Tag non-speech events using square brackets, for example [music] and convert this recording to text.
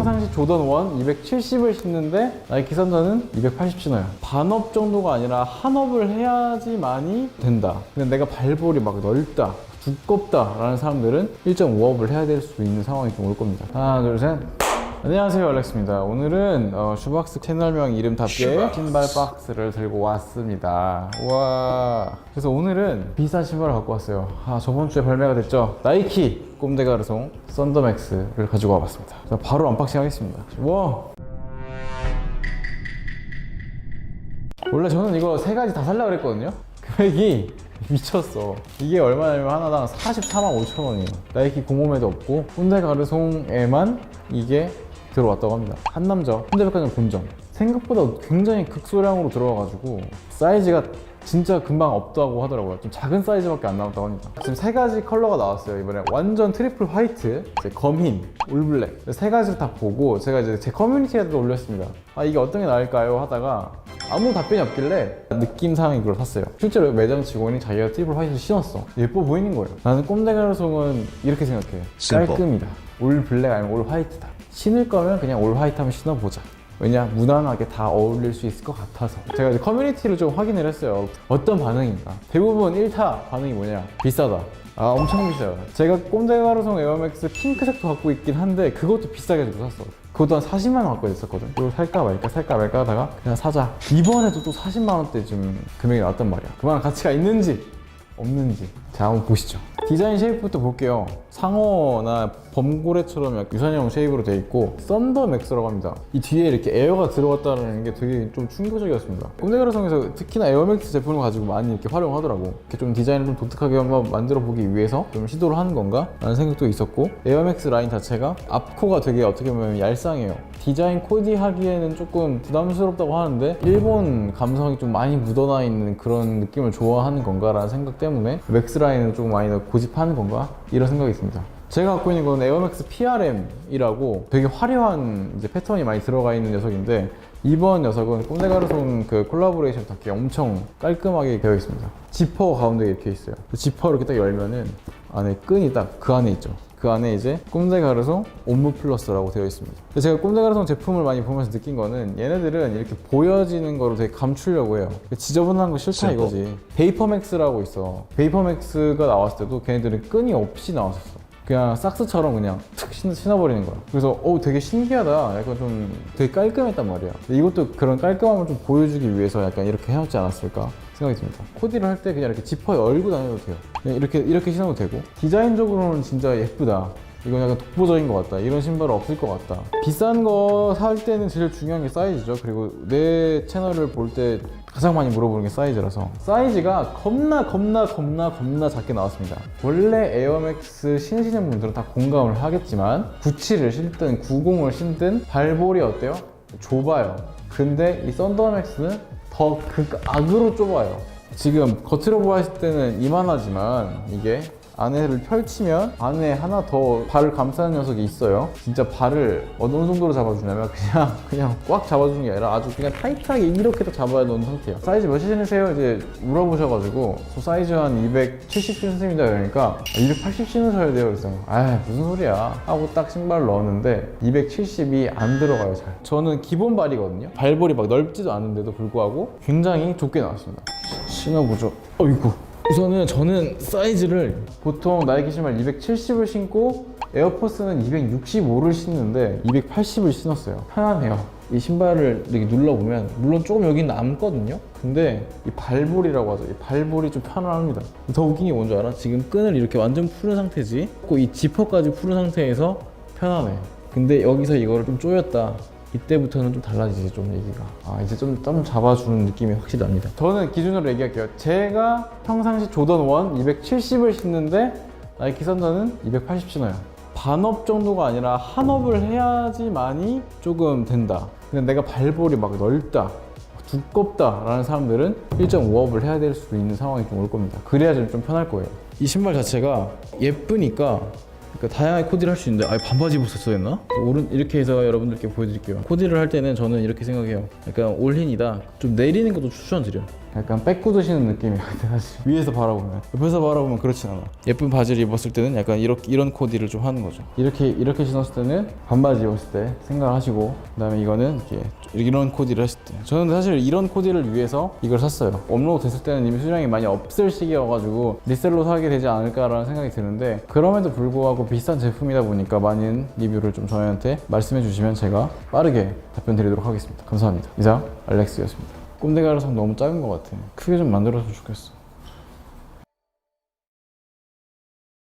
평상시 조던 1 270을 신는데 나이키 썬더는 280 신어요. 반업 정도가 아니라 한업을 해야지만이 된다. 근데 내가 발볼이 막 넓다. 두껍다라는 사람들은 1.5업을 해야 될 수 있는 상황이 좀 올 겁니다. 하나, 둘, 셋. 안녕하세요, 알렉스입니다. 오늘은 어, 슈박스 채널명 이름 답게 신발 박스를 들고 왔습니다. 와. 그래서 오늘은 비싼 신발을 갖고 왔어요. 아, 저번 주에 발매가 됐죠. 나이키 꼼데가르송 썬더맥스를 가지고 와봤습니다. 자, 바로 언박싱 하겠습니다. 와. 원래 저는 이거 세 가지 다 살려고 그랬거든요. [laughs] 금액이 미쳤어. 이게 얼마냐면 하나당 44만 5천 원이에요. 나이키 공홈에도 없고 혼데 가르송에만 이게 들어왔다고 합니다. 한남자 혼데백화점 본점. 생각보다 굉장히 극소량으로 들어와가지고 사이즈가 진짜 금방 없다고 하더라고요. 좀 작은 사이즈밖에 안 나왔다고 합니다. 지금 세 가지 컬러가 나왔어요. 이번에 완전 트리플 화이트, 검흰, 올블랙 세 가지를 다 보고 제가 이제 제 커뮤니티에도 올렸습니다. 아 이게 어떤 게 나을까요? 하다가 아무 답변이 없길래 느낌상 이걸 샀어요. 실제로 매장 직원이 자기가 트리플 화이트를 신었어. 예뻐 보이는 거예요. 나는 꼼데가르송은 이렇게 생각해. 깔끔이다. 올 블랙 아니면 올 화이트다. 신을 거면 그냥 올 화이트 한번 신어보자. 왜냐 무난하게 다 어울릴 수 있을 것 같아서. 제가 이제 커뮤니티를 좀 확인을 했어요. 어떤 반응인가? 대부분 1타 반응이 뭐냐? 비싸다. 아 엄청 비싸요. 제가 꼼데가르송 에어맥스 핑크색도 갖고 있긴 한데 그것도 비싸게 주고 샀어. 그것도 한 40만 원 갖고 있었거든. 이걸 살까 말까 살까 말까 하다가 그냥 사자. 이번에도 또 40만 원대 좀 금액이 나왔단 말이야. 그만한 가치가 있는지 없는지 자 한번 보시죠. 디자인 쉐입부터 볼게요. 상어나 범고래처럼 유선형 쉐입으로 되어 있고 썬더 맥스라고 합니다. 이 뒤에 이렇게 에어가 들어갔다는 게 되게 좀 충격적이었습니다. 꼼데가르성에서 특히나 에어맥스 제품을 가지고 많이 이렇게 활용하더라고. 이렇게 좀 디자인을 좀 독특하게 한번 만들어 보기 위해서 좀 시도를 하는 건가? 라는 생각도 있었고 에어맥스 라인 자체가 앞코가 되게 어떻게 보면 얄쌍해요. 디자인 코디하기에는 조금 부담스럽다고 하는데 일본 감성이 좀 많이 묻어나 있는 그런 느낌을 좋아하는 건가 라는 생각 때문에 맥스 라인을 조금 많이 더 고집하는 건가 이런 생각이 있습니다. 제가 갖고 있는 건 에어맥스 PRM이라고 되게 화려한 이제 패턴이 많이 들어가 있는 녀석인데 이번 녀석은 꼼데가르송 그 콜라보레이션답게 엄청 깔끔하게 되어 있습니다. 지퍼 가운데 이렇게 있어요. 지퍼 이렇게 딱 열면은 안에 끈이 딱 그 안에 있죠. 그 안에 이제 꼼데 가르송 옴무 플러스라고 되어 있습니다. 제가 꼼데 가르송 제품을 많이 보면서 느낀 거는 얘네들은 이렇게 보여지는 거로 되게 감추려고 해요. 지저분한 거 싫다 이거지. 베이퍼맥스라고 있어. 베이퍼맥스가 나왔을 때도 걔네들은 끈이 없이 나왔었어. 그냥 삭스처럼 그냥 툭 신- 신어버리는 거야. 그래서 어 되게 신기하다. 약간 좀 되게 깔끔했단 말이야. 이것도 그런 깔끔함을 좀 보여주기 위해서 약간 이렇게 해놨지 않았을까 생각이 듭니다. 코디를 할 때 그냥 이렇게 지퍼에 얼고 다녀도 돼요. 그냥 이렇게 이렇게 신어도 되고 디자인적으로는 진짜 예쁘다. 이건 약간 독보적인 것 같다. 이런 신발은 없을 것 같다. 비싼 거 살 때는 제일 중요한 게 사이즈죠. 그리고 내 채널을 볼 때 가장 많이 물어보는 게 사이즈라서 사이즈가 겁나 겁나 겁나 겁나 작게 나왔습니다. 원래 에어맥스 신으시는 분들은 다 공감을 하겠지만 97을 신든 90을 신든 발볼이 어때요? 좁아요. 근데 이 썬더맥스는 더 극악으로 좁아요. 지금 겉으로 보았을 때는 이만하지만 이게 안에를 펼치면 안에 하나 더 발을 감싸는 녀석이 있어요. 진짜 발을 어느 정도로 잡아주냐면 그냥 [laughs] 그냥 꽉 잡아주는 게 아니라 아주 그냥 타이트하게 이렇게 딱 잡아야 놓은 상태예요. 사이즈 몇이 신으세요? 이제 물어보셔가지고 저 사이즈 한 270 신습니다 그러니까 280 신으셔야 돼요. 그래서 아 무슨 소리야 하고 딱 신발을 넣었는데 270이 안 들어가요 잘. 저는 기본 발이거든요. 발볼이 막 넓지도 않은데도 불구하고 굉장히 좁게 나왔습니다. 신어보죠. 어이구. 우선은 저는 사이즈를 보통 나이키 신발 270을 신고 에어포스는 265를 신는데 280을 신었어요. 편하네요. 이 신발을 이렇게 눌러보면 물론 조금 여기 남거든요. 근데 이 발볼이라고 하죠. 이 발볼이 좀 편안합니다. 더 웃긴 게 뭔지 알아? 지금 끈을 이렇게 완전 푸른 상태지. 그리고 이 지퍼까지 푸른 상태에서 편안해. 근데 여기서 이거를 좀 조였다. 이때부터는 좀 달라지지 좀 얘기가. 아 이제 좀, 좀 잡아주는 느낌이 확실히 납니다. 저는 기준으로 얘기할게요. 제가 평상시 조던 1 270을 신는데 나이키 썬더는 280 신어요. 반업 정도가 아니라 한업을 해야지만이 조금 된다. 근데 내가 발볼이 막 넓다 두껍다 라는 사람들은 1.5업을 해야 될수 있는 상황이 좀 올 겁니다. 그래야 좀, 좀 편할 거예요. 이 신발 자체가 예쁘니까 그러니까 다양하게 코디를 할 수 있는데 아 반바지 입었었어야 했나? 오른 이렇게 해서 여러분들께 보여드릴게요. 코디를 할 때는 저는 이렇게 생각해요. 약간 올인이다. 좀 내리는 것도 추천드려 약간 빼꾸드 신는 느낌이 [laughs] 같아 사실 위에서 바라보면 옆에서 바라보면 그렇진 않아. 예쁜 바지를 입었을 때는 약간 이렇게 이런 코디를 좀 하는 거죠. 이렇게 이렇게 신었을 때는 반바지 입었을 때 생각하시고 그 다음에 이거는 이렇게 이런 코디를 했을 때. 저는 사실 이런 코디를 위해서 이걸 샀어요. 업로드 됐을 때는 이미 수량이 많이 없을 시기여가지고 리셀로 사게 되지 않을까라는 생각이 드는데 그럼에도 불구하고 비싼 제품이다 보니까 많은 리뷰를 좀 저희한테 말씀해 주시면 제가 빠르게 답변 드리도록 하겠습니다. 감사합니다. 이상 알렉스였습니다 꼼데가르 성 너무 작은 것 같아. 크게 좀 만들어서 좋겠어